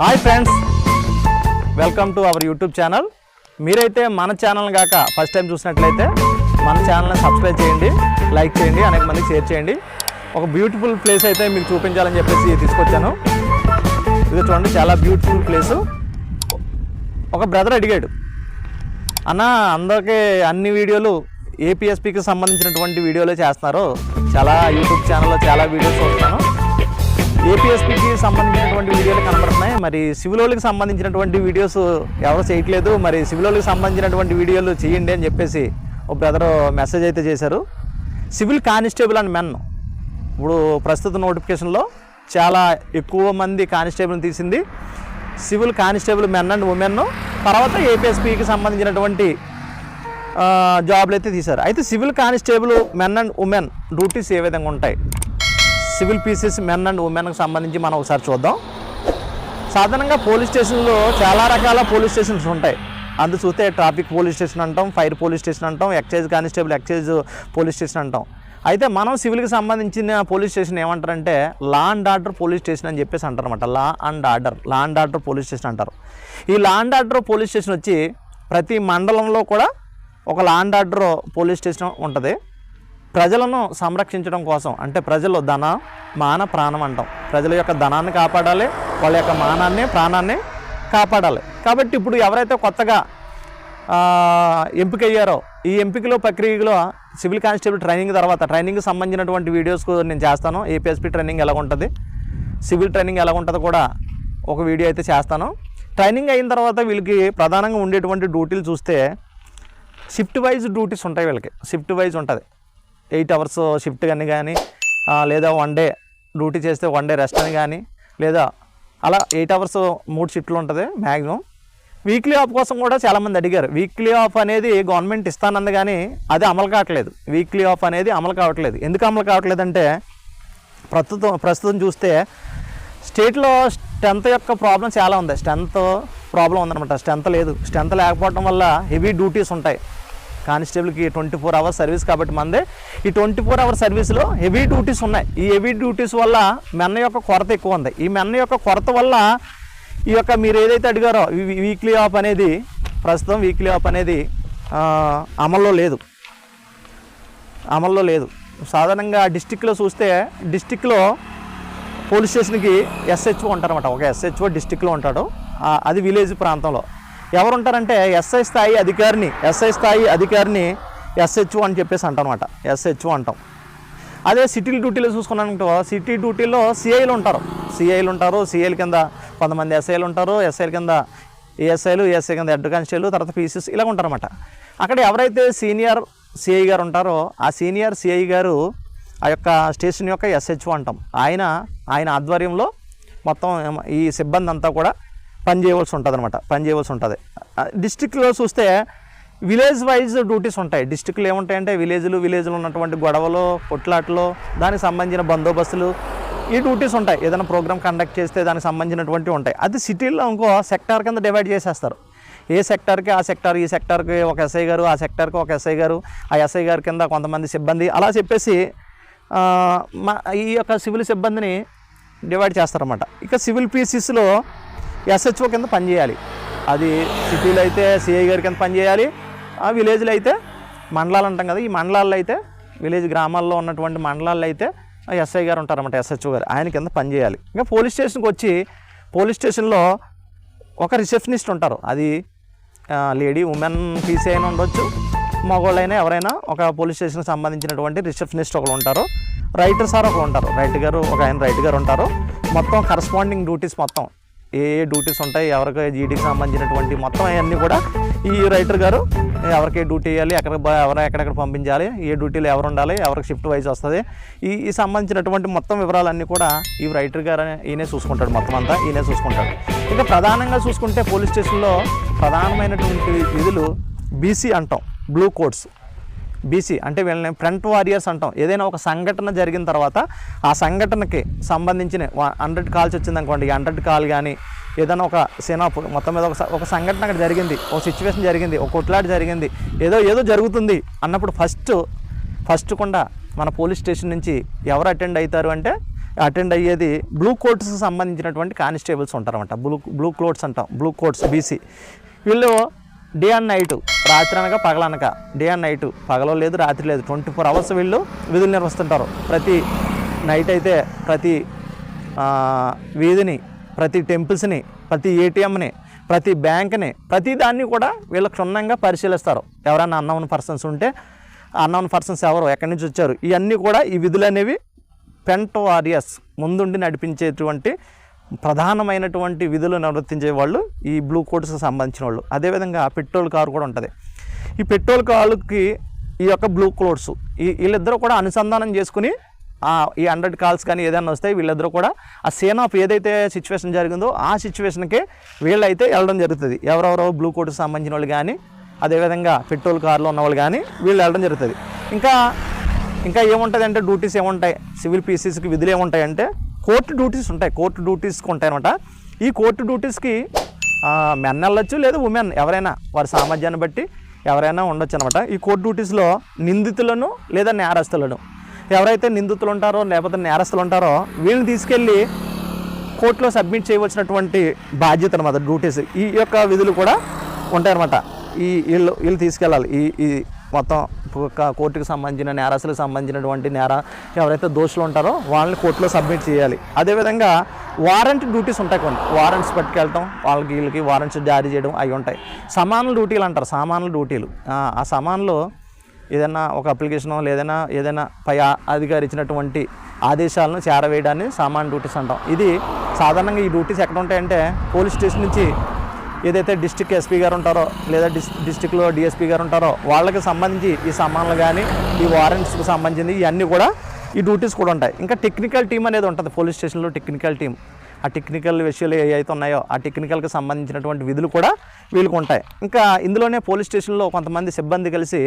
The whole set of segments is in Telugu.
Hi friends welcome to our YouTube channel మీరైతే మన ఛానల్ కాక ఫస్ట్ టైం చూసినట్లయితే మన ఛానల్ని సబ్స్క్రైబ్ చేయండి లైక్ చేయండి అనేక మందికి షేర్ చేయండి. ఒక బ్యూటిఫుల్ ప్లేస్ అయితే మీకు చూపించాలని చెప్పేసి తీసుకొచ్చాను. ఇది చూడండి చాలా బ్యూటిఫుల్ ప్లేసు ఒక బ్రదర్ అడిగాడు అన్న అందరికీ అన్ని వీడియోలు ఏపీఎస్పీకి సంబంధించినటువంటి వీడియోలే చేస్తున్నారు? చాలా యూట్యూబ్ ఛానల్లో చాలా వీడియోస్ చూస్తున్నాను. ఏపీఎస్పికి సంబంధించినటువంటి వీడియోలు కనబడుతున్నాయి. మరి సివిలోళ్ళకి సంబంధించినటువంటి వీడియోస్ ఎవరు చేయట్లేదు. మరి సివిలోళ్ళకి సంబంధించినటువంటి వీడియోలు చేయండి అని చెప్పేసి ఒక బ్రదర్ మెసేజ్ అయితే చేశారు. Civil constable and men. ఇప్పుడు ప్రస్తుత నోటిఫికేషన్లో చాలా ఎక్కువ మంది కానిస్టేబుల్ని తీసింది. Civil constable men and women. తర్వాత ఏపీఎస్పికి సంబంధించినటువంటి జాబ్లు అయితే తీశారు. అయితే civil constable men and women duties ఏ విధంగా ఉంటాయి? సివిల్ పీసెస్ మెన్ అండ్ ఉమెన్కి సంబంధించి మనం ఒకసారి చూద్దాం. సాధారణంగా పోలీస్ స్టేషన్లో చాలా రకాల పోలీస్ స్టేషన్స్ ఉంటాయి. అందు చూస్తే ట్రాఫిక్ పోలీస్ స్టేషన్ అంటాం ఫైర్ పోలీస్ స్టేషన్ అంటాం excise constable excise police station అంటాం. అయితే మనం సివిల్కి సంబంధించిన పోలీస్ స్టేషన్ ఏమంటారంటే law and order police station అని చెప్పేసి అంటారనమాట law and order law and order police station అంటారు. ఈ law and order police station వచ్చి ప్రతి మండలంలో కూడా ఒక law and order police station ఉంటుంది. ప్రజలను సంరక్షించడం కోసం అంటే ప్రజలు ధన మాన ప్రాణం అంటాం. ప్రజల యొక్క ధనాన్ని కాపాడాలి వాళ్ళ యొక్క మానాన్ని ప్రాణాన్ని కాపాడాలి. కాబట్టి ఇప్పుడు ఎవరైతే కొత్తగా ఎంపిక ఎంపికయ్యారో ఈ ఎంపికలో ప్రక్రియలో సివిల్ కానిస్టేబుల్ ట్రైనింగ్ తర్వాత ట్రైనింగ్కి సంబంధించినటువంటి వీడియోస్ నేను చేస్తాను. ఏపీఎస్పీ ట్రైనింగ్ ఎలా ఉంటుంది సివిల్ ట్రైనింగ్ ఎలా ఉంటుందో కూడా ఒక వీడియో అయితే చేస్తాను. ట్రైనింగ్ అయిన తర్వాత వీళ్ళకి ప్రధానంగా ఉండేటువంటి డ్యూటీలు చూస్తే షిఫ్ట్ వైజ్ డ్యూటీస్ ఉంటాయి వీళ్ళకి. షిఫ్ట్ వైజ్ ఉంటుంది. ఎయిట్ అవర్స్ షిఫ్ట్ కానీ కానీ లేదా వన్ డే డ్యూటీ చేస్తే వన్ డే రెస్ట్ అని కానీ లేదా అలా ఎయిట్ అవర్స్ మూడు షిఫ్ట్లు ఉంటుంది మ్యాక్సిమం వీక్లీ ఆఫ్ కోసం కూడా చాలామంది అడిగారు. వీక్లీ ఆఫ్ అనేది గవర్నమెంట్ ఇస్తానంది కానీ అది అమలు కావట్లేదు. వీక్లీ ఆఫ్ అనేది అమలు కావట్లేదు. ఎందుకు అమలు కావట్లేదు అంటే ప్రస్తుతం ప్రస్తుతం చూస్తే స్టేట్లో స్ట్రెంత్ యొక్క ప్రాబ్లం చాలా ఉంది స్ట్రెంత్ ప్రాబ్లం ఉందన్నమాట. స్ట్రెంత్ లేదు. స్ట్రెంత్ లేకపోవడం వల్ల హెవీ డ్యూటీస్ ఉంటాయి. కానిస్టేబుల్కి ట్వంటీ ఫోర్ అవర్స్ సర్వీస్ కాబట్టి మందే. ఈ ట్వంటీ ఫోర్ అవర్స్ సర్వీస్లో హెవీ డ్యూటీస్ ఉన్నాయి. ఈ హెవీ డ్యూటీస్ వల్ల మెన్న యొక్క కొరత ఎక్కువ ఉంది. ఈ మెన్న యొక్క కొరత వల్ల ఈ యొక్క మీరు ఏదైతే అడిగారో వీక్లీ ఆఫ్ అనేది ప్రస్తుతం వీక్లీ ఆఫ్ అనేది అమల్లో లేదు. అమల్లో లేదు. సాధారణంగా డిస్టిక్లో చూస్తే డిస్టిక్లో పోలీస్ స్టేషన్కి ఎస్హెచ్ఓ ఉంటారన్నమాట. ఒక ఎస్హెచ్ఓ డిస్టిక్లో ఉంటాడు. అది విలేజ్ ప్రాంతంలో. ఎవరుంటారంటే ఎస్ఐ స్థాయి అధికారిని ఎస్ఐ స్థాయి అధికారిని ఎస్హెచ్ఓ అని చెప్పేసి అంటాం అనమాట ఎస్హెచ్ఓ అంటాం. అదే సిటీ డ్యూటీలో చూసుకున్నానంటే సిటీ డ్యూటీలో సిఐలు ఉంటారు. సిఐలు ఉంటారు సిఐల కింద కొంతమంది ఎస్ఐలు ఉంటారు ఎస్ఐల కింద ఏఎస్ఐలు ఏఎస్ఐ కింద హెడ్ కానిస్టేబుల్ తర్వాత పీసీస్ ఇలా ఉంటారన్నమాట. అక్కడ ఎవరైతే సీనియర్ సిఐ గారు ఉంటారో ఆ సీనియర్ సిఐ గారు ఆ యొక్క స్టేషన్ యొక్క ఎస్హెచ్ఓ అంటాం. ఆయన ఆయన ఆధ్వర్యంలో మొత్తం ఈ సిబ్బంది అంతా కూడా పని చేయవలసి ఉంటుంది అనమాట పని చేయవలసి ఉంటుంది. డిస్టిక్లో చూస్తే విలేజ్ వైజ్ డ్యూటీస్ ఉంటాయి. డిస్టిక్లో ఏముంటాయంటే విలేజ్లు విలేజ్లో ఉన్నటువంటి గొడవలు కొట్లాట్లు దానికి సంబంధించిన బందోబస్తులు ఈ డ్యూటీస్ ఉంటాయి. ఏదైనా ప్రోగ్రామ్ కండక్ట్ చేస్తే దానికి సంబంధించినటువంటివి ఉంటాయి. అది సిటీలో ఇంకో సెక్టార్ కింద డివైడ్ చేసేస్తారు. ఏ సెక్టార్కి ఆ సెక్టార్ ఈ సెక్టార్కి ఒక ఎస్ఐ గారు ఆ సెక్టార్కి ఒక ఎస్ఐ గారు ఆ ఎస్ఐ గారి కింద కొంతమంది సిబ్బంది అలా చెప్పేసి మా ఈ యొక్క సివిల్ సిబ్బందిని డివైడ్ చేస్తారన్నమాట. ఇక సివిల్ పీసీస్లో ఎస్హెచ్ఓ కింద పనిచేయాలి అది సిటీలో అయితే సిఐ గారి కింద పనిచేయాలి ఆ విలేజ్లో అయితే మండలాలు అంటాం కదా ఈ మండలాల్లో అయితే విలేజ్ గ్రామాల్లో ఉన్నటువంటి మండలాల్లో అయితే ఎస్ఐ గారు ఉంటారన్నమాట ఎస్హెచ్ఓ గారు. ఆయన కింద పనిచేయాలి ఇంకా పోలీస్ స్టేషన్కి వచ్చి పోలీస్ స్టేషన్లో ఒక రిసెప్షనిస్ట్ ఉంటారు. అది లేడీ ఉమెన్ పీసీ అయినా ఉండొచ్చు. మగవాళ్ళైనా ఎవరైనా ఒక పోలీస్ స్టేషన్కి సంబంధించినటువంటి రిసెప్షనిస్ట్ ఒకరు ఉంటారు. రైటర్ సార్ ఒకరు ఉంటారు. రైట్ గారు ఒక ఆయన రైట్ గారు ఉంటారు. మొత్తం కరస్పాండింగ్ డ్యూటీస్ మొత్తం. ఏ ఏ డ్యూటీస్ ఉంటాయి ఎవరికి జీడీకి సంబంధించినటువంటి మొత్తం అవన్నీ కూడా ఈ రైటర్ గారు ఎవరికి డ్యూటీ వేయాలి ఎక్కడ ఎవరు ఎక్కడెక్కడ పంపించాలి ఏ డ్యూటీలు ఎవరు ఉండాలి ఎవరికి షిఫ్ట్ వైజ్ వస్తుంది. ఈ ఈ సంబంధించినటువంటి మొత్తం వివరాలన్నీ కూడా ఈ రైటర్ గారు ఈయనే చూసుకుంటాడు మొత్తం అంతా ఈయనే చూసుకుంటాడు. ఇంకా ప్రధానంగా చూసుకుంటే పోలీస్ స్టేషన్లో ప్రధానమైనటువంటి విధులు బీసీ అంటాం బ్లూ కోడ్స్ బీసీ అంటే వీళ్ళని ఫ్రంట్ వారియర్స్ అంటాం. ఏదైనా ఒక సంఘటన జరిగిన తర్వాత ఆ సంఘటనకి సంబంధించిన హండ్రెడ్ కాల్స్ వచ్చింది అనుకోండి హండ్రెడ్ కాల్ కానీ ఏదైనా ఒక సేనా మొత్తం మీద ఒక ఒక సంఘటన అక్కడ జరిగింది. ఒక సిచ్యువేషన్ జరిగింది. ఒక కొట్లాట జరిగింది. ఏదో ఏదో జరుగుతుంది అన్నప్పుడు ఫస్ట్ ఫస్ట్ కూడా మన పోలీస్ స్టేషన్ నుంచి ఎవరు అటెండ్ అవుతారు అంటే అటెండ్ అయ్యేది బ్లూ కోట్స్కి సంబంధించినటువంటి కానిస్టేబుల్స్ ఉంటారన్నమాట. బ్లూ బ్లూ క్లోట్స్ అంటాం. Blue coats BC. వీళ్ళు డే అండ్ నైట్ రాత్రి అనగా పగలనక డే అండ్ నైట్ పగలో లేదు రాత్రి లేదు. ట్వంటీ ఫోర్ అవర్స్ వీళ్ళు విధులు నిర్వహిస్తుంటారు. ప్రతి నైట్ అయితే ప్రతి వీధిని ప్రతి టెంపుల్స్ని ప్రతి ఏటీఎంని ప్రతి బ్యాంక్ని ప్రతి దాన్ని కూడా వీళ్ళు క్షుణ్ణంగా పరిశీలిస్తారు. ఎవరైనా అన్నౌన్ పర్సన్స్ ఉంటే అన్నౌన్ పర్సన్స్ ఎవరు ఎక్కడి నుంచి వచ్చారు ఇవన్నీ కూడా ఈ విధులు అనేవి పెంట్ వారియర్స్ ముందుండి నడిపించేటువంటి ప్రధానమైనటువంటి విధులు నిర్వర్తించే వాళ్ళు ఈ బ్లూ కోట్స్కి సంబంధించిన వాళ్ళు. అదేవిధంగా పెట్రోల్ కారు కూడా ఉంటుంది. ఈ పెట్రోల్ కారుకి ఈ యొక్క బ్లూ కోట్స్ ఈ వీళ్ళిద్దరూ కూడా అనుసంధానం చేసుకుని ఈ హండ్రెడ్ కాల్స్ కానీ ఏదైనా వస్తే వీళ్ళిద్దరూ కూడా ఆ సీన్ ఆఫ్ ఏదైతే సిచ్యువేషన్ జరిగిందో ఆ సిచ్యువేషన్కే వీళ్ళైతే వెళ్ళడం జరుగుతుంది. ఎవరెవరో బ్లూ కోట్కి సంబంధించిన వాళ్ళు కానీ అదేవిధంగా పెట్రోల్ కార్లో ఉన్న వాళ్ళు కానీ వీళ్ళు వెళ్ళడం జరుగుతుంది. ఇంకా ఇంకా ఏముంటుంది అంటే డ్యూటీస్ ఏముంటాయి సివిల్ పీసీస్కి విధులు ఏముంటాయంటే కోర్టు డ్యూటీస్ ఉంటాయి కోర్టు డ్యూటీస్కి ఉంటాయి అనమాట ఈ కోర్టు డ్యూటీస్కి మెన్ వెళ్ళొచ్చు లేదా ఉమెన్ ఎవరైనా వారి సామర్థ్యాన్ని బట్టి ఎవరైనా ఉండొచ్చు అనమాట ఈ కోర్టు డ్యూటీస్లో నిందితులను లేదా నేరస్తులను ఎవరైతే నిందితులు ఉంటారో లేకపోతే నేరస్తులు ఉంటారో వీళ్ళని తీసుకెళ్ళి కోర్టులో సబ్మిట్ చేయవలసినటువంటి బాధ్యత అనమాట డ్యూటీస్. ఈ యొక్క విధులు కూడా ఉంటాయన్నమాట. ఈ వీళ్ళు వీళ్ళు తీసుకెళ్ళాలి. ఈ ఈ మొత్తం ఒక కోర్టుకు సంబంధించిన నేరస్తులకు సంబంధించినటువంటి నేర ఎవరైతే దోషులు ఉంటారో వాళ్ళని కోర్టులో సబ్మిట్ చేయాలి. అదేవిధంగా వారెంట్ డ్యూటీస్ ఉంటాయి కొన్ని. వారెంట్స్ పట్టుకెళ్ళటం వాళ్ళకి వీళ్ళకి వారెంట్స్ జారీ చేయడం అవి ఉంటాయి. సమానుల డ్యూటీలు అంటారు సామాన్ల డ్యూటీలు. ఆ, ఆ ఏదైనా ఒక అప్లికేషన్ లేదైనా ఏదైనా పై అధికారి ఇచ్చినటువంటి ఆదేశాలను చేరవేయడాన్ని సామాన్ డ్యూటీస్ అంటాం. ఇది సాధారణంగా ఈ డ్యూటీస్ ఎక్కడ ఉంటాయంటే పోలీస్ స్టేషన్ నుంచి ఏదైతే డిస్టిక్ ఎస్పీ గారు ఉంటారో లేదా డిస్ డిస్టిక్లో డిఎస్పీ గారు ఉంటారో వాళ్ళకి సంబంధించి ఈ సామాన్లు కానీ ఈ వారెంట్స్కి సంబంధించి ఇవన్నీ కూడా ఈ డ్యూటీస్ కూడా ఉంటాయి. ఇంకా టెక్నికల్ టీం అనేది ఉంటుంది. పోలీస్ స్టేషన్లో టెక్నికల్ టీం ఆ టెక్నికల్ విషయాలు ఏవైతే ఉన్నాయో ఆ టెక్నికల్కి సంబంధించినటువంటి విధులు కూడా వీళ్ళకు ఉంటాయి. ఇంకా ఇందులోనే పోలీస్ స్టేషన్లో కొంతమంది సిబ్బంది కలిసి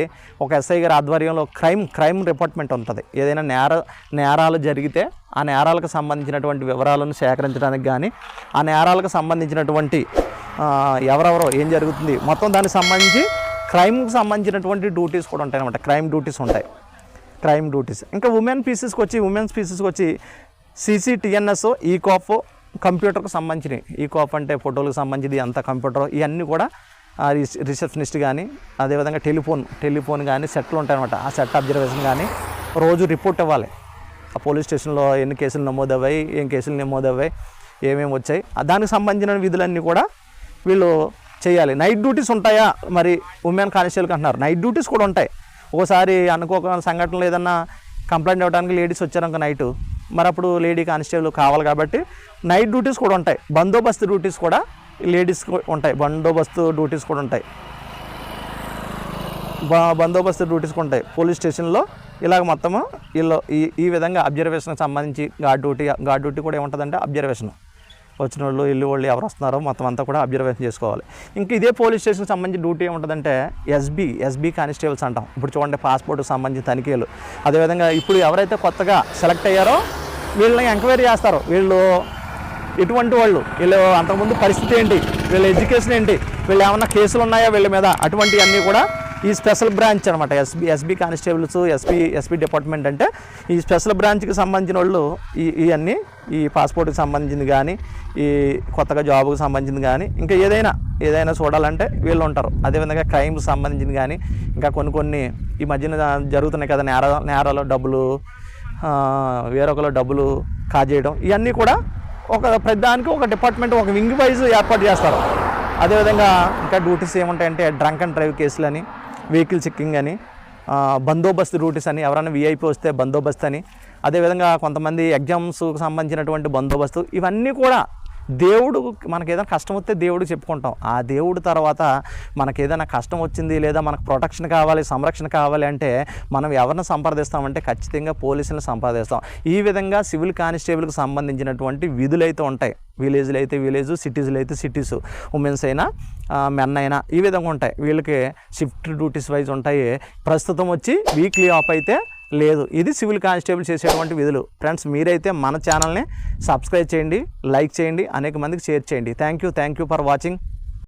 ఒక ఎస్ఐ గారి ఆధ్వర్యంలో క్రైమ్ క్రైమ్ డిపార్ట్మెంట్ ఉంటుంది. ఏదైనా నేర నేరాలు జరిగితే ఆ నేరాలకు సంబంధించినటువంటి వివరాలను సేకరించడానికి కానీ ఆ నేరాలకు సంబంధించినటువంటి ఎవరెవరో ఏం జరుగుతుంది మొత్తం దానికి సంబంధించి క్రైమ్కి సంబంధించినటువంటి డ్యూటీస్ కూడా ఉంటాయి అనమాట క్రైమ్ డ్యూటీస్ ఉంటాయి. Crime duties. ఇంకా ఉమెన్ పీసెస్కి వచ్చి ఉమెన్స్ పీసెస్కి వచ్చి సీసీటీఎన్ఎస్ ఈ కంప్యూటర్కి సంబంధించినవి. ఈ కోప్ అంటే ఫోటోలకు సంబంధించి అంత కంప్యూటర్ ఇవన్నీ కూడా రిసెప్షనిస్ట్ కానీ అదేవిధంగా టెలిఫోన్ టెలిఫోన్ కానీ సెట్లు ఉంటాయన్నమాట. ఆ సెట్ అబ్జర్వేషన్ కానీ రోజు రిపోర్ట్ ఇవ్వాలి. ఆ పోలీస్ స్టేషన్లో ఎన్ని కేసులు నమోదవ్వాయి ఏం కేసులు నమోదవ్వాయి ఏమేమి వచ్చాయి దానికి సంబంధించిన విధులన్నీ కూడా వీళ్ళు చేయాలి. నైట్ డ్యూటీస్ ఉంటాయా? మరి ఉమెన్ కానిస్టేబుల్కి అంటున్నారు. నైట్ డ్యూటీస్ కూడా ఉంటాయి. ఒకసారి అనుకోక సంఘటనలు ఏదన్నా కంప్లైంట్ ఇవ్వడానికి లేడీస్ వచ్చారనుకో నైట్ మరి అప్పుడు లేడీ కానిస్టేబుల్ కావాలి కాబట్టి నైట్ డ్యూటీస్ కూడా ఉంటాయి. బందోబస్తు డ్యూటీస్ కూడా లేడీస్ ఉంటాయి. బందోబస్తు డ్యూటీస్ కూడా ఉంటాయి. బ- బందోబస్తు డ్యూటీస్ ఉంటాయి. పోలీస్ స్టేషన్లో ఇలాగ మొత్తము వీళ్ళు ఈ ఈ విధంగా అబ్జర్వేషన్కి సంబంధించి గార్డ్ డ్యూటీ గార్డ్ డ్యూటీ కూడా ఏముంటుందంటే అబ్జర్వేషన్. వచ్చిన వాళ్ళు ఇల్లు వాళ్ళు ఎవరు వస్తున్నారో మొత్తం అంతా కూడా అబ్జర్వేషన్ చేసుకోవాలి. ఇంకా ఇదే పోలీస్ స్టేషన్కి సంబంధించి డ్యూటీ ఏముంటుందంటే ఎస్బీ ఎస్బీ కానిస్టేబుల్స్ అంటాం. ఇప్పుడు చూడండి పాస్పోర్ట్కి సంబంధించి తనిఖీలు. అదేవిధంగా ఇప్పుడు ఎవరైతే కొత్తగా సెలెక్ట్ అయ్యారో వీళ్ళని ఎంక్వైరీ చేస్తారు. వీళ్ళు ఎటువంటి వాళ్ళు వీళ్ళు అంతకుముందు పరిస్థితి ఏంటి? వీళ్ళ ఎడ్యుకేషన్ ఏంటి? వీళ్ళు ఏమన్నా కేసులు ఉన్నాయా వీళ్ళ మీద? అటువంటివన్నీ కూడా ఈ స్పెషల్ బ్రాంచ్ అనమాట SB SB constables SP SP department అంటే ఈ స్పెషల్ బ్రాంచ్కి సంబంధించిన వాళ్ళు ఈ ఇవన్నీ ఈ పాస్పోర్ట్కి సంబంధించింది కానీ ఈ కొత్తగా జాబ్కి సంబంధించింది కానీ ఇంకా ఏదైనా ఏదైనా చూడాలంటే వీళ్ళు ఉంటారు. అదేవిధంగా క్రైమ్కి సంబంధించింది కానీ ఇంకా కొన్ని కొన్ని ఈ మధ్యన జరుగుతున్నాయి కదా నేర నేరాలు డబ్బులు వేరొకరు డబ్బులు కాజేయడం ఇవన్నీ కూడా ఒక ప్రతిదానికి ఒక డిపార్ట్మెంట్ ఒక వింగ్ వైజ్ ఏర్పాటు చేస్తారు. అదేవిధంగా ఇంకా డ్యూటీస్ ఏముంటాయంటే డ్రంక్ అండ్ డ్రైవ్ కేసులు అని వెహికల్ చెక్కింగ్ అని బందోబస్తు డ్యూటీస్ అని ఎవరైనా విఐపి వస్తే బందోబస్తు అని అదేవిధంగా కొంతమంది ఎగ్జామ్స్కి సంబంధించినటువంటి బందోబస్తు ఇవన్నీ కూడా దేవుడు మనకి ఏదైనా కష్టం వస్తే దేవుడు చెప్పుకుంటాం. ఆ దేవుడు తర్వాత మనకి ఏదైనా కష్టం వచ్చింది లేదా మనకు ప్రొటెక్షన్ కావాలి సంరక్షణ కావాలి అంటే మనం ఎవరిని సంప్రదిస్తామంటే ఖచ్చితంగా పోలీసులను సంప్రదిస్తాం. ఈ విధంగా సివిల్ కానిస్టేబుల్కి సంబంధించినటువంటి విధులు అయితే ఉంటాయి. విలేజ్లు అయితే విలేజ్ సిటీస్లు అయితే సిటీస్. ఉమెన్స్ అయినా మెన్ అయినా ఈ విధంగా ఉంటాయి. వీళ్ళకి షిఫ్ట్ డ్యూటీస్ వైజ్ ఉంటాయి. ప్రస్తుతం వచ్చి వీక్లీ ఆఫ్ అయితే లేదు. ఇది సివిల్ కానిస్టేబుల్ చేసేటువంటి విధులు. ఫ్రెండ్స్ మీరైతే మన ఛానల్ని సబ్స్క్రైబ్ చేయండి లైక్ చేయండి అనేక మందికి షేర్ చేయండి. Thank you thank you for watching.